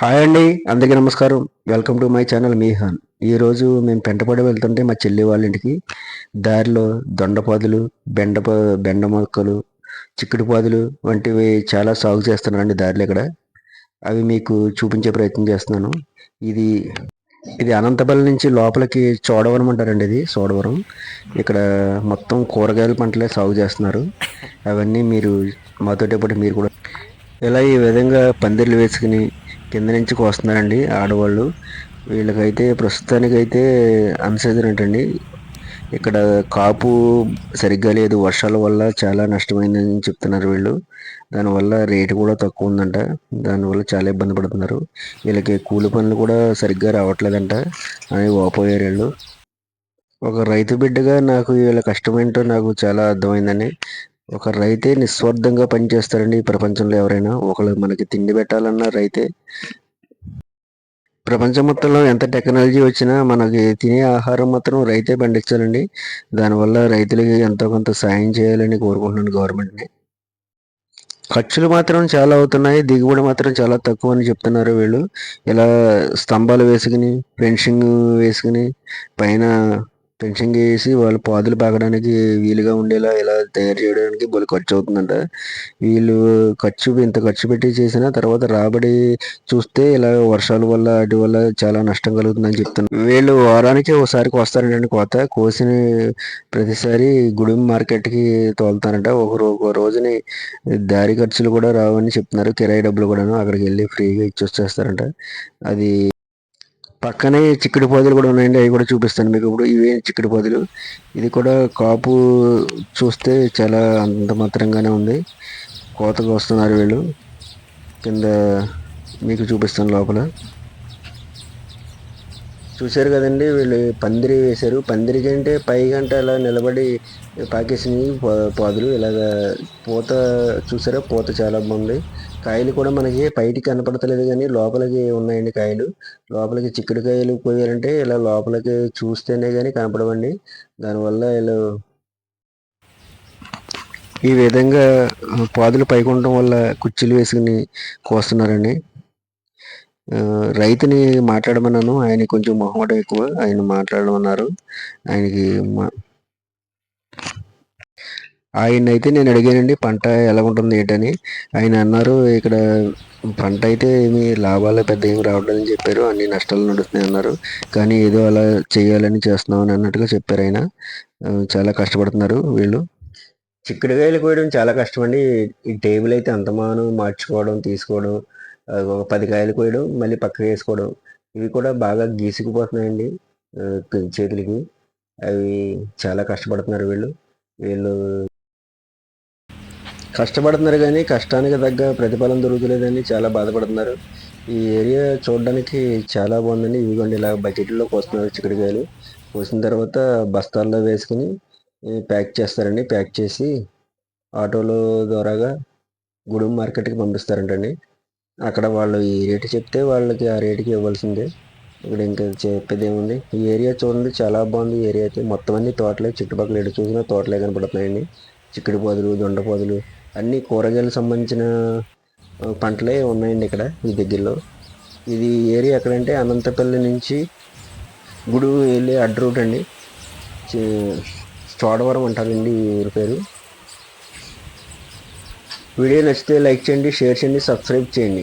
Hi అండి అందరికీ నమస్కారం. వెల్కమ్ టు మై ఛానల్ మీహాన్. ఈరోజు మేము పెంటపడి వెళ్తుంటే మా చెల్లి వాళ్ళ ఇంటికి దారిలో దొండపాదులు బెండ బెండ మొక్కలు చిక్కుడు పాదులు వంటివి చాలా సాగు చేస్తున్నారండి దారిలో ఇక్కడ. అవి మీకు చూపించే ప్రయత్నం చేస్తున్నాను. ఇది ఇది అనంతపల్లి నుంచి లోపలికి చోడవరం అంటారండి ఇది చోడవరం. ఇక్కడ మొత్తం కూరగాయల పంటలే సాగు చేస్తున్నారు. అవన్నీ మీరు మాతోటి పాటు మీరు కూడా ఇలా ఈ విధంగా పందిర్లు వేసుకుని కింద నుంచి కోస్తున్నారండి ఆడవాళ్ళు. వీళ్ళకైతే ప్రస్తుతానికైతే అన్సీజన్ ఏంటండి ఇక్కడ కాపు సరిగ్గా లేదు. వర్షాల వల్ల చాలా నష్టమైందని చెప్తున్నారు వీళ్ళు. దానివల్ల రేటు కూడా తక్కువ ఉందంట. దానివల్ల చాలా ఇబ్బంది పడుతున్నారు. వీళ్ళకి కూలి పనులు కూడా సరిగ్గా రావట్లేదంట. అని ఓపోయారు వీళ్ళు. ఒక రైతు బిడ్డగా నాకు వీళ్ళ కష్టమేంటో నాకు చాలా అర్థమైందని ఒక రైతే నిస్వార్థంగా పనిచేస్తారండి ఈ ప్రపంచంలో ఎవరైనా. ఒకళ్ళు మనకి తిండి పెట్టాలన్నా రైతే. ప్రపంచం మొత్తంలో ఎంత టెక్నాలజీ వచ్చినా మనకి తినే ఆహారం మాత్రం రైతే పండించాలండి. దానివల్ల రైతులకి ఎంతో కొంత సాయం చేయాలని కోరుకుంటున్నాను గవర్నమెంట్ని. ఖర్చులు మాత్రం చాలా అవుతున్నాయి. దిగుబడి మాత్రం చాలా తక్కువ అని చెప్తున్నారు వీళ్ళు. ఇలా స్తంభాలు వేసుకుని ఫెన్సింగ్ వేసుకుని పైన ఫెన్సింగ్ వేసి వాళ్ళు పాదులు పాకడానికి వీలుగా ఉండేలా ఇలా తయారు చేయడానికి బలి ఖర్చు అవుతుందంట వీళ్ళు ఖర్చు ఇంత ఖర్చు పెట్టి చేసిన తర్వాత రాబడి చూస్తే ఇలా వర్షాల వల్ల వాటి వల్ల చాలా నష్టం కలుగుతుందని చెప్తున్నారు వీళ్ళు వారానికి ఒకసారి కోస్తారంటే కోత. కోసిన ప్రతిసారి గుడి మార్కెట్కి తోలుతారంట. ఒక ఒక రోజుని దారి ఖర్చులు కూడా రావని చెప్తున్నారు. కిరాయి డబ్బులు కూడాను అక్కడికి వెళ్ళి ఫ్రీగా ఇచ్చి వచ్చేస్తారంట అది పక్కనే చిక్కుడు పొదలు కూడా ఉన్నాయండి అవి కూడా చూపిస్తాను మీకు ఇప్పుడు. ఇవే చిక్కుడు పొదలు. ఇది కూడా కాపు చూస్తే చాలా అంతమాత్రంగానే ఉంది. కోతకు వస్తున్నారు వీళ్ళు. కింద మీకు చూపిస్తాను లోపల. చూశారు కదండి వీళ్ళు పందిరి వేశారు. పందిరికి అంటే పై గంట అలా నిలబడి పాకేసినవి పాదులు. ఇలాగ పూత చూసారా? పూత చాలా బాగుంది. కాయలు కూడా మనకి బయటికి కనపడతలేదు కానీ లోపలికి ఉన్నాయండి కాయలు. లోపలికి చిక్కుడుకాయలు పోయారంటే ఇలా లోపలికి చూస్తేనే కానీ కనపడవండి. దానివల్ల వీళ్ళు ఈ విధంగా పాదులు పైకుండటం ఉండటం వల్ల కుర్చీలు వేసుకుని కోస్తున్నారండి. రైతుని మాట్లాడమన్నాను. ఆయన కొంచెం మొహమాటం ఎక్కువ. ఆయన మాట్లాడమన్నారు. ఆయనకి ఆయన అయితే నేను అడిగానండి పంట ఎలా ఉంటుంది ఏంటని. ఆయన అన్నారు ఇక్కడ పంట అయితే ఏమి లాభాలు పెద్ద ఏమి రావడం అని చెప్పారు అన్ని నష్టాలు నడుస్తున్నాయి అన్నారు. కానీ ఏదో అలా చేయాలని చేస్తున్నాం అని అన్నట్టుగా చెప్పారు ఆయన. చాలా కష్టపడుతున్నారు వీళ్ళు. చిక్కుడుకాయలు కోయడం చాలా కష్టం అండి. ఈ టేబుల్ అయితే అంతమానం మార్చుకోవడం తీసుకోవడం ఒక పది కాయలు కోయడం మళ్ళీ పక్కకు వేసుకోవడం ఇవి కూడా బాగా గీసుకుపోతున్నాయండి చేతులకి. అవి చాలా కష్టపడుతున్నారు వీళ్ళు. వీళ్ళు కష్టపడుతున్నారు కానీ కష్టానికి తగ్గ ప్రతిఫలం దొరుకుతలేదని చాలా బాధపడుతున్నారు. ఈ ఏరియా చూడడానికి చాలా బాగుందండి. ఇవిగోండి ఇలా బకెట్లో కోస్తున్నారు చిక్కుడుకాయలు. కోసిన తర్వాత బస్తాల్లో వేసుకుని ప్యాక్ చేస్తారండి. ప్యాక్ చేసి ఆటోలో ద్వారాగా గుడి మార్కెట్కి పంపిస్తారంటండి. అక్కడ వాళ్ళు ఈ రేటు చెప్తే వాళ్ళకి ఆ రేటుకి ఇవ్వాల్సిందే. ఇక్కడ ఇంకా చెప్పేది ఏముంది ఈ ఏరియా చూడండి చాలా బాగుంది. ఏరియా అయితే మొత్తం అన్ని తోటలే. చుట్టుపక్కల ఎటు చూసినా తోటలే కనపడుతున్నాయండి. చిక్కుడు పొదలు దొండ పొదలు అన్ని కూరగాయలకు సంబంధించిన పంటలే ఉన్నాయండి ఇక్కడ ఈ దగ్గరలో ఇది ఏరియా ఎక్కడంటే అనంతపల్లి నుంచి గుడు వెళ్ళి అడ్డ రూట్ అండి. చోడవరం అంటారండి ఊరి పేరు. వీడియో నచ్చితే లైక్ చేయండి షేర్ చేయండి సబ్స్క్రైబ్ చేయండి.